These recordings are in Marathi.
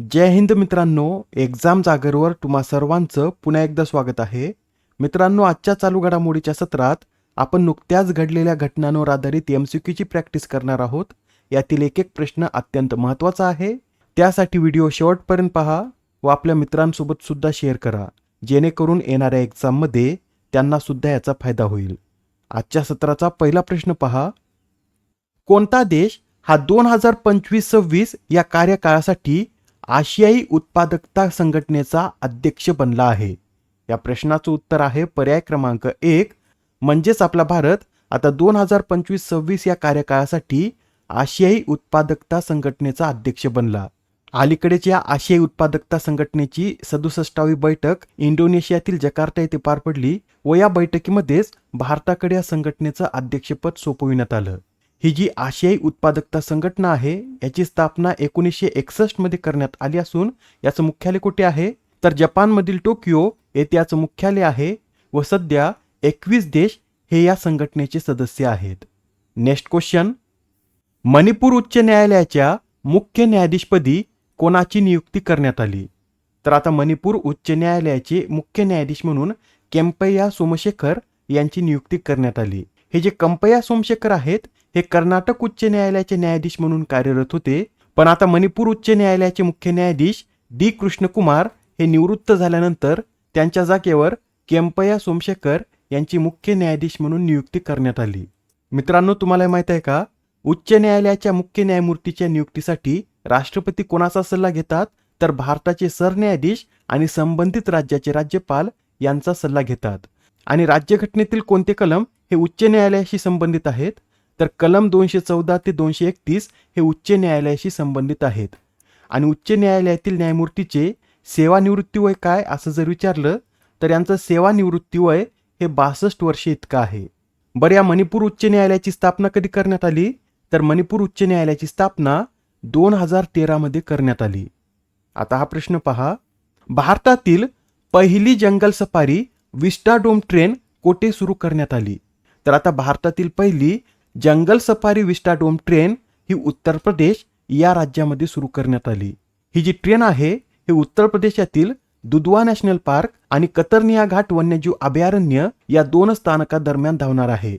जय हिंद मित्रांनो एक्झाम जागरवर तुम्हा सर्वांचं पुन्हा एकदा स्वागत आहे. मित्रांनो आजच्या चालू घडामोडीच्या सत्रात आपण नुकत्याच घडलेल्या घटनांवर आधारित एम सी क्यूची प्रॅक्टिस करणार आहोत. यातील एक एक प्रश्न अत्यंत महत्त्वाचा आहे. त्यासाठी व्हिडिओ शेवटपर्यंत पहा व आपल्या मित्रांसोबत सुद्धा शेअर करा. जेणेकरून येणाऱ्या एक्झाममध्ये त्यांना सुद्धा याचा फायदा होईल. आजच्या सत्राचा पहिला प्रश्न पहा. कोणता देश हा दोन हजार पंचवीस सव्वीस या कार्यकाळासाठी आशियाई उत्पादकता संघटनेचा अध्यक्ष बनला आहे. या प्रश्नाचं उत्तर आहे पर्याय क्रमांक एक म्हणजेच आपला भारत. आता दोन हजार पंचवीस सव्वीस या कार्यकाळासाठी आशियाई उत्पादकता संघटनेचा अध्यक्ष बनला. अलीकडेच या आशियाई उत्पादकता संघटनेची सदुसष्टावी बैठक इंडोनेशियातील जकार्ता येथे पार पडली व या बैठकीमध्येच भारताकडे या संघटनेचं अध्यक्षपद सोपविण्यात आलं. ही जी आशियाई उत्पादकता संघटना आहे याची स्थापना एकोणीसशे एकसष्टमध्ये करण्यात आली असून याचं मुख्यालय कुठे आहे? तर जपानमधील टोकियो येथे याचं मुख्यालय आहे व सध्या एकवीस देश हे या संघटनेचे सदस्य आहेत. नेक्स्ट क्वेश्चन मणिपूर उच्च न्यायालयाच्या मुख्य न्यायाधीशपदी कोणाची नियुक्ती करण्यात आली? तर आता मणिपूर उच्च न्यायालयाचे मुख्य न्यायाधीश म्हणून केम्पया सोमशेखर यांची नियुक्ती करण्यात आली. हे जे कंपय्या सोमशेखर आहेत हे कर्नाटक उच्च न्यायालयाचे न्यायाधीश म्हणून कार्यरत होते. पण आता मणिपूर उच्च न्यायालयाचे मुख्य न्यायाधीश डी कृष्णकुमार हे निवृत्त झाल्यानंतर त्यांच्या जागेवर केम्पया सोमशेखर यांची मुख्य न्यायाधीश म्हणून नियुक्ती करण्यात आली. मित्रांनो तुम्हाला माहीत आहे का? उच्च न्यायालयाच्या मुख्य न्यायमूर्तीच्या नियुक्तीसाठी राष्ट्रपती कोणाचा सल्ला घेतात? तर भारताचे सरन्यायाधीश आणि संबंधित राज्याचे राज्यपाल यांचा सल्ला घेतात. आणि राज्यघटनेतील कोणते कलम हे उच्च न्यायालयाशी संबंधित आहेत? तर कलम दोनशे चौदा ते दोनशे एकतीस हे उच्च न्यायालयाशी संबंधित आहेत. आणि उच्च न्यायालयातील न्यायमूर्तीचे सेवानिवृत्ती वय काय असं जर विचारलं तर यांचं सेवानिवृत्ती वय हे बासष्ट वर्षे इतकं आहे. बरं या मणिपूर उच्च न्यायालयाची स्थापना कधी करण्यात आली? तर मणिपूर उच्च न्यायालयाची स्थापना दोन हजार तेरामध्ये करण्यात आली. आता हा प्रश्न पहा. भारतातील पहिली जंगल सफारी विस्टाडोम ट्रेन कोठे सुरू करण्यात आली? तर आता भारतातील पहिली जंगल सफारी विस्टाडोम ट्रेन ही उत्तर प्रदेश या राज्यामध्ये सुरू करण्यात आली. ही जी ट्रेन आहे ही उत्तर प्रदेशातील दुधवा नॅशनल पार्क आणि कतरनिया घाट वन्यजीव अभयारण्य या दोन स्थानकादरम्यान धावणार आहे.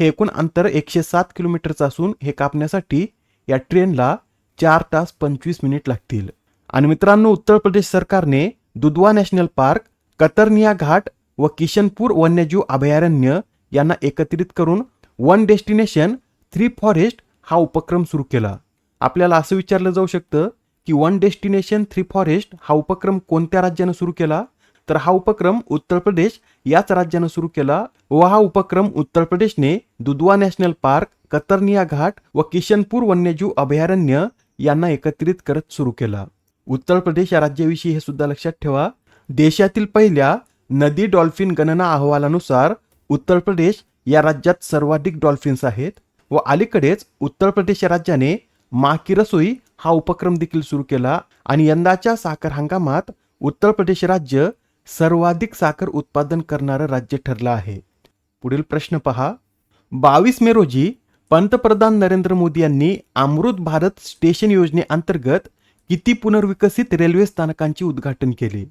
हे एकूण अंतर एकशे सात किलोमीटरचं असून हे कापण्यासाठी या ट्रेनला चार तास पंचवीस मिनिट लागतील. आणि मित्रांनो उत्तर प्रदेश सरकारने दुधवा नॅशनल पार्क कतरनिया घाट व किशनपूर वन्यजीव अभयारण्य यांना एकत्रित करून वन डेस्टिनेशन थ्री फॉरेस्ट हा उपक्रम सुरू केला. आपल्याला असं विचारलं जाऊ शकतं की वन डेस्टिनेशन थ्री फॉरेस्ट हा उपक्रम कोणत्या राज्यानं सुरू केला? तर हा उपक्रम उत्तर प्रदेश याच राज्यानं सुरू केला व हा उपक्रम उत्तर प्रदेशने दुधवा नॅशनल पार्क कतरनिया घाट व किशनपूर वन्यजीव अभयारण्य यांना एकत्रित करत सुरू केला. उत्तर प्रदेश या राज्याविषयी हे सुद्धा लक्षात ठेवा. देशातील पहिल्या नदी डॉल्फिन गणना अहवालानुसार उत्तर प्रदेश या राज्यात सर्वाधिक डॉल्फिन्स आहेत व अलीकडेच उत्तर प्रदेश राज्याने मा की रसोई हा उपक्रम देखील सुरू केला आणि यंदाच्या साखर हंगामात उत्तर प्रदेश राज्य सर्वाधिक साखर उत्पादन करणारं राज्य ठरलं आहे. पुढील प्रश्न पहा. बावीस मे रोजी पंतप्रधान नरेंद्र मोदी यांनी अमृत भारत स्टेशन योजनेअंतर्गत किती पुनर्विकसित रेल्वे स्थानकांचे उद्घाटन केले?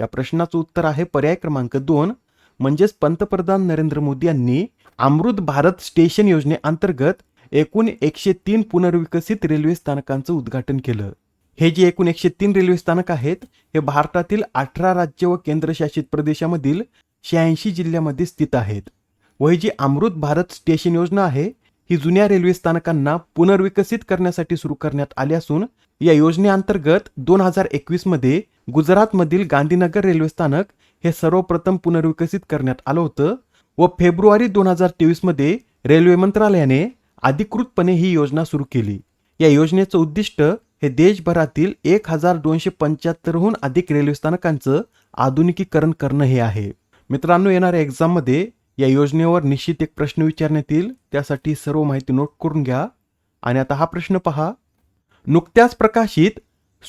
या प्रश्नाचं उत्तर आहे पर्याय क्रमांक दोन. म्हणजेच पंतप्रधान नरेंद्र मोदी यांनी अमृत भारत स्टेशन योजनेअंतर्गत एकूण एकशे तीन पुनर्विकसित रेल्वे स्थानकांचं उद्घाटन केलं. हे जे एकूण एकशे तीन रेल्वे स्थानक आहेत हे भारतातील अठरा राज्य व केंद्रशासित प्रदेशामधील शहाऐंशी जिल्ह्यामध्ये स्थित आहेत. व ही जी अमृत भारत स्टेशन योजना आहे ही जुन्या रेल्वे स्थानकांना पुनर्विकसित करण्यासाठी सुरू करण्यात आली असून या योजनेअंतर्गत दोन हजार एकवीसमध्ये गुजरातमधील गांधीनगर रेल्वे स्थानक हे सर्वप्रथम पुनर्विकसित करण्यात आलं होतं व फेब्रुवारी दोन हजार तेवीसमध्ये रेल्वे मंत्रालयाने अधिकृतपणे ही योजना सुरू केली. या योजनेचं उद्दिष्ट हे देशभरातील एक हजार दोनशे पंच्याहत्तरहून अधिक रेल्वे स्थानकांचं आधुनिकीकरण करणं हे आहे. मित्रांनो येणाऱ्या एक्झाममध्ये या योजनेवर निश्चित एक प्रश्न विचारण्यात येईल. त्यासाठी सर्व माहिती नोट करून घ्या. आणि आता हा प्रश्न पहा. नुकत्याच प्रकाशित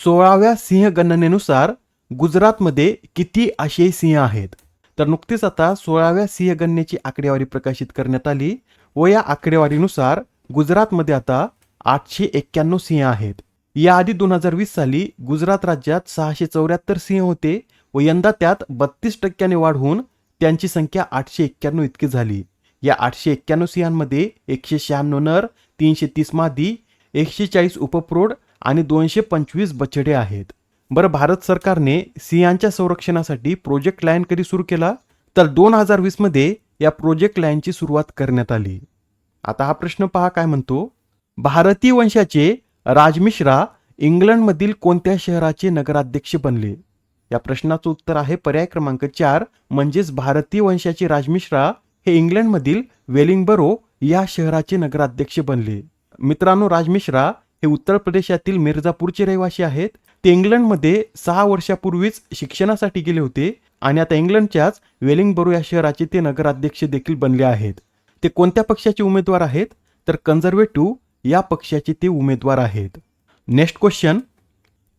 सोळाव्या सिंहगणनेनुसार गुजरातमध्ये किती आशियाई सिंह आहेत? तर नुकतीच आता सोळाव्या सिंहगणनेची आकडेवारी प्रकाशित करण्यात आली व या आकडेवारीनुसार गुजरातमध्ये आता आठशे एक्क्याण्णव सिंह आहेत. याआधी दोन हजार वीस साली गुजरात राज्यात सहाशे चौऱ्याहत्तर सिंह होते व यंदा त्यात बत्तीस टक्क्याने वाढ होऊन त्यांची संख्या आठशे एक्क्याण्णव इतकी झाली. या आठशे एक्क्याण्णव सिंहांमध्ये एकशे शहाण्णव नर तीनशे तीस मादी एकशे चाळीस उपप्रौढ आणि दोनशे पंचवीस बछडे आहेत. बरं भारत सरकारने सिंहांच्या संरक्षणासाठी प्रोजेक्ट लायन कधी सुरू केला? तर दोन हजार वीसमध्ये या प्रोजेक्ट लायनची सुरुवात करण्यात आली. आता हा प्रश्न पहा काय म्हणतो? भारतीय वंशाचे राजमिश्रा इंग्लंडमधील कोणत्या शहराचे नगराध्यक्ष बनले? या प्रश्नाचं उत्तर आहे पर्याय क्रमांक चार म्हणजेच भारतीय वंशाचे राजमिश्रा हे इंग्लंडमधील वेलिंगबरो या शहराचे नगराध्यक्ष बनले. मित्रांनो राजमिश्रा हे उत्तर प्रदेशातील मिर्झापूरचे रहिवासी आहेत. ते इंग्लंडमध्ये सहा वर्षापूर्वीच शिक्षणासाठी गेले होते आणि आता इंग्लंडच्याच वेलिंगबरो या शहराचे ते नगराध्यक्ष देखील बनले आहेत. ते कोणत्या पक्षाचे उमेदवार आहेत? तर कन्झर्वेटिव्ह या पक्षाचे ते उमेदवार आहेत. Next question.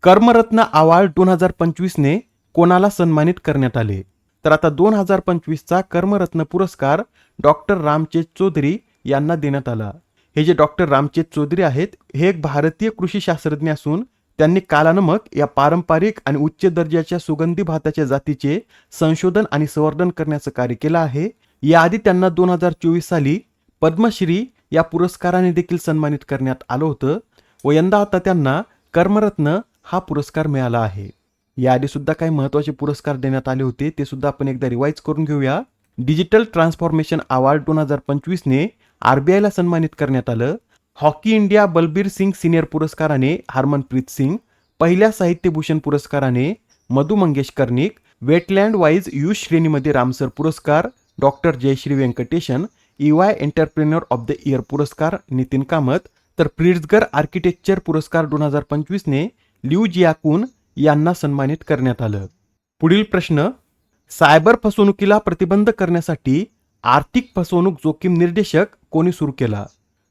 कर्मरत्न अवॉर्ड दोन हजार पंचवीसने कोणाला सन्मानित करण्यात आले? तर आता दोन हजार पंचवीसचा कर्मरत्न पुरस्कार डॉक्टर रामचेत चौधरी यांना देण्यात आला. हे जे डॉक्टर रामचेत चौधरी आहेत हे एक भारतीय कृषी शास्त्रज्ञ असून त्यांनी कालानमक या पारंपरिक आणि उच्च दर्जाच्या सुगंधी भाताच्या जातीचे संशोधन आणि संवर्धन करण्याचं कार्य केलं आहे. याआधी त्यांना दोन हजार चोवीस साली पद्मश्री या पुरस्काराने देखील सन्मानित करण्यात आलं होतं व यंदा आता त्यांना कर्मरत्न हा पुरस्कार मिळाला आहे. याआधी सुद्धा काही महत्त्वाचे पुरस्कार देण्यात आले होते ते सुद्धा आपण एकदा रिवाईज करून घेऊया. डिजिटल ट्रान्सफॉर्मेशन अवॉर्ड दोन हजार पंचवीसने आरबीआयला सन्मानित करण्यात आलं. Hockey India Balbir Singh senior पुरस्काराने हरमनप्रीत सिंग पहिल्या साहित्यभूषण पुरस्काराने Madhu Mangesh Karnik wetland wise youth श्रेणीमध्ये रामसर पुरस्कार doctor Jayashree Venkatesan EY entrepreneur of the year पुरस्कार नितीन कामत तर प्रिट्झगर आर्किटेक्चर पुरस्कार दोन हजार पंचवीसने लिऊ जियाकून यांना सन्मानित करण्यात आलं. पुढील प्रश्न सायबर फसवणुकीला प्रतिबंध करण्यासाठी आर्थिक फसवणूक जोखीम निर्देशक कोणी सुरू केला?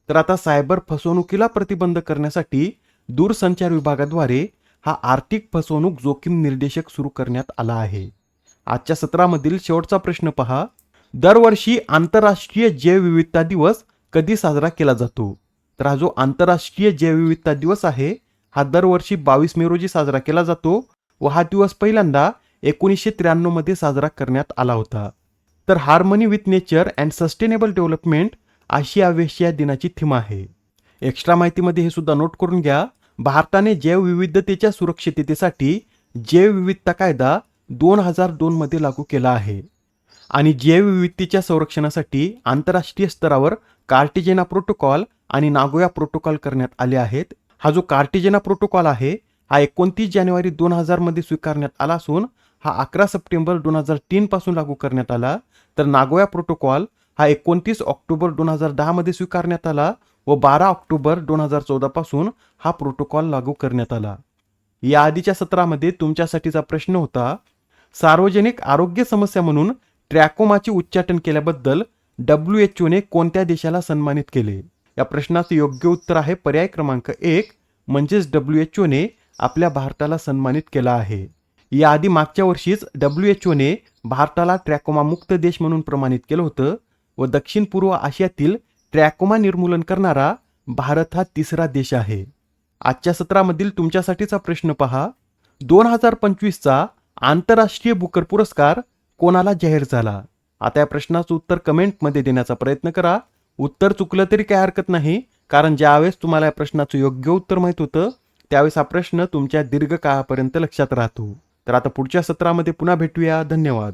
तर आता सायबर फसवणुकीला प्रतिबंध करण्यासाठी दूरसंचार विभागाद्वारे हा आर्थिक फसवणूक जोखीम निर्देशक सुरू करण्यात आला आहे. आजच्या सत्रामधील शेवटचा प्रश्न पहा. दरवर्षी आंतरराष्ट्रीय जैवविविधता दिवस कधी साजरा केला जातो? तर हा जो आंतरराष्ट्रीय जैवविविधता दिवस आहे हा दरवर्षी बावीस मे रोजी साजरा केला जातो व हा दिवस पहिल्यांदा एकोणीसशे त्र्याण्णवमध्ये साजरा करण्यात आला होता. तर harmony with nature and sustainable development अशी या दिनाची थीम आहे. एक्स्ट्रा माहितीमध्ये हे सुद्धा नोट करून घ्या. भारताने जैवविविधतेच्या सुरक्षिततेसाठी जैवविविधता कायदा दोन हजार दोनमध्ये लागू केला आहे. आणि जैवविविधतेच्या संरक्षणासाठी आंतरराष्ट्रीय स्तरावर कार्टिजेना प्रोटोकॉल आणि नागोया प्रोटोकॉल करण्यात आले आहेत. हा जो कार्टिजेना प्रोटोकॉल आहे हा एकोणतीस जानेवारी दोन हजारमध्ये स्वीकारण्यात आला असून हा अकरा सप्टेंबर दोन हजार तीनपासून लागू करण्यात आला. तर नागोया प्रोटोकॉल हा एकोणतीस ऑक्टोबर दोन हजार दहामध्ये स्वीकारण्यात आला व बारा ऑक्टोबर दोन हजार चौदापासून हा प्रोटोकॉल लागू करण्यात आला. या आधीच्या सत्रामध्ये तुमच्यासाठीचा प्रश्न होता सार्वजनिक आरोग्य समस्या म्हणून ट्रॅकोमाचे उच्चाटन केल्याबद्दल डब्ल्यू एच ओने कोणत्या देशाला सन्मानित केले? या प्रश्नाचं योग्य उत्तर आहे पर्याय क्रमांक एक म्हणजेच डब्ल्यू एच ओने आपल्या भारताला सन्मानित केला आहे. याआधी मागच्या वर्षीच डब्ल्यू एच ओने भारताला ट्रॅकोमा मुक्त देश म्हणून प्रमाणित केलं होतं. व दक्षिण पूर्व आशियातील ट्रॅकोमा निर्मूलन करणारा भारत हा तिसरा देश आहे. आजच्या सत्रामधील तुमच्यासाठीचा प्रश्न पहा. दोन हजार पंचवीसचा आंतरराष्ट्रीय बुकर पुरस्कार कोणाला जाहीर झाला? आता या प्रश्नाचं उत्तर कमेंटमध्ये देण्याचा प्रयत्न करा. उत्तर चुकलं तरी काही हरकत नाही कारण ज्यावेळेस तुम्हाला या प्रश्नाचं योग्य उत्तर माहीत होतं त्यावेळेस हा प्रश्न तुमच्या दीर्घकाळापर्यंत लक्षात राहतो. तर आता पुढच्या सत्रामध्ये पुन्हा भेटूया. धन्यवाद.